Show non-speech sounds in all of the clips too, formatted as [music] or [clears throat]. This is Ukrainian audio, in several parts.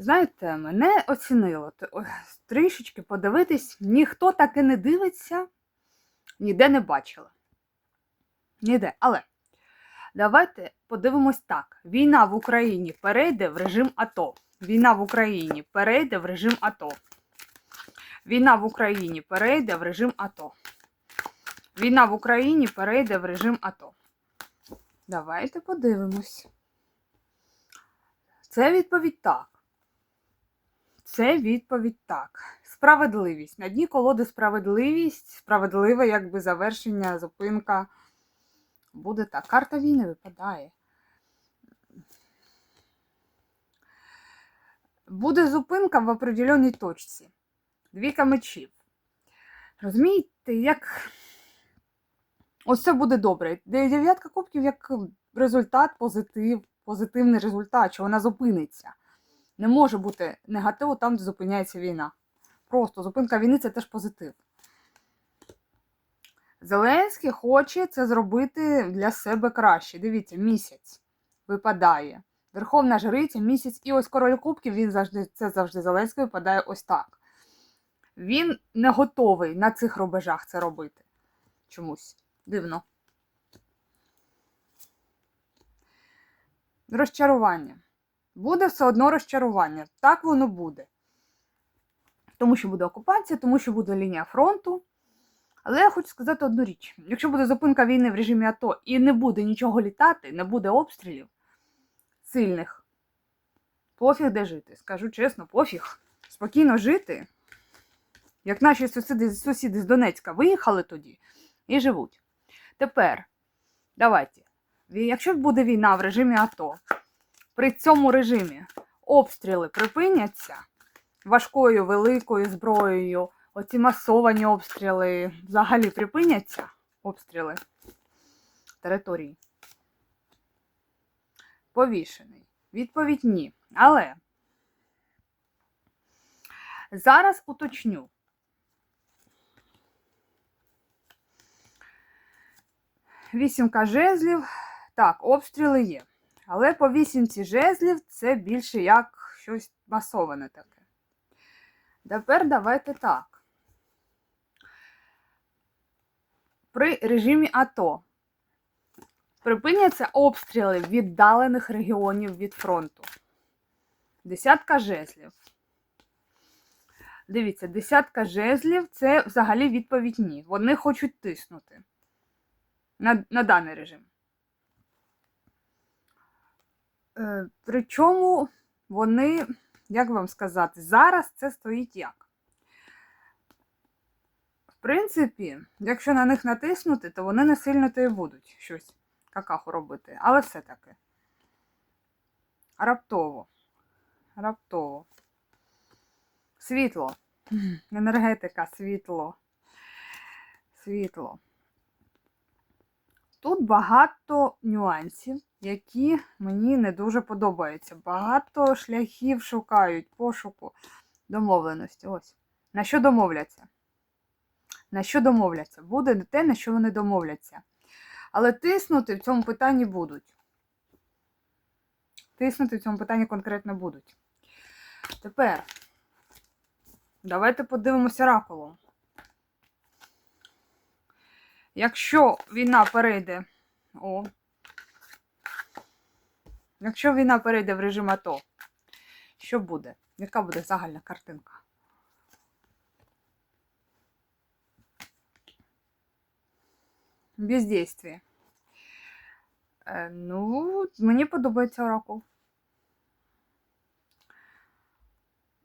Знаєте, мене оцінило. [laughs] Трішечки подивитись, ніхто таки не дивиться, ніде не бачила. Ніде. Але давайте подивимось так: війна в Україні перейде в режим АТО. Війна в Україні перейде в режим АТО. Війна в Україні перейде в режим АТО. Війна в Україні перейде в режим АТО. Давайте подивимось. Це відповідь так. Це відповідь так. Справедливість. На дні колоди справедливість, справедливе якби завершення, зупинка. Буде так. Карта війни випадає. Буде зупинка в определеній точці. Двіка мечів. Розумієте, як. Ось це буде добре. Дев'ятка кубків як результат, позитив, позитивний результат, що вона зупиниться. Не може бути негативу там, де зупиняється війна. Просто зупинка війни це теж позитив. Зеленський хоче це зробити для себе краще. Дивіться, місяць випадає. Верховна жриця, місяць і ось король кубків, він завжди, це завжди Зеленський випадає ось так. Він не готовий на цих рубежах це робити. Чомусь. Дивно. Розчарування. Буде все одно розчарування. Так воно буде. Тому що буде окупація, тому що буде лінія фронту. Але я хочу сказати одну річ: якщо буде зупинка війни в режимі АТО і не буде нічого літати, не буде обстрілів сильних, пофіг де жити. Скажу чесно, пофіг. Спокійно жити. Як наші сусіди, сусіди з Донецька виїхали тоді і живуть. Тепер, давайте, якщо буде війна в режимі АТО, при цьому режимі обстріли припиняться важкою великою зброєю, оці масовані обстріли взагалі припиняться обстріли території. Повішений. Відповідь ні. Але зараз уточню. Вісімка жезлів. Так, обстріли є. Але по вісімці жезлів це більше як щось масоване таке. Тепер давайте так. При режимі АТО припиняться обстріли віддалених регіонів від фронту. Десятка жезлів. Дивіться, десятка жезлів це взагалі відповідь ні. Вони хочуть тиснути на, на даний режим. Причому вони, як вам сказати, зараз це стоїть як? В принципі, якщо на них натиснути, то вони не сильно то і будуть щось какаху робити. Але все-таки. Раптово. Раптово. Світло. [clears throat] Енергетика, світло. Світло. Тут багато нюансів, які мені не дуже подобаються. Багато шляхів шукають пошуку домовленості. Ось. На що домовляться? На що домовляться? Буде те, на що вони домовляться. Але тиснути в цьому питанні будуть. Тиснути в цьому питанні конкретно будуть. Тепер давайте подивимося ракулом. Якщо війна перейде. О. Якщо війна перейде в режим АТО, що буде? Яка буде загальна картинка? Бездействие. Е, ну, мені подобається оракул.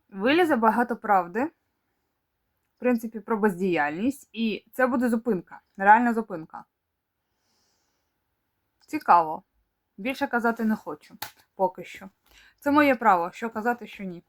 Вилізе багато правди. В принципі, про бездіяльність. І це буде зупинка. Реальна зупинка. Цікаво. Більше казати не хочу. Поки що. Це моє право, що казати, що ні.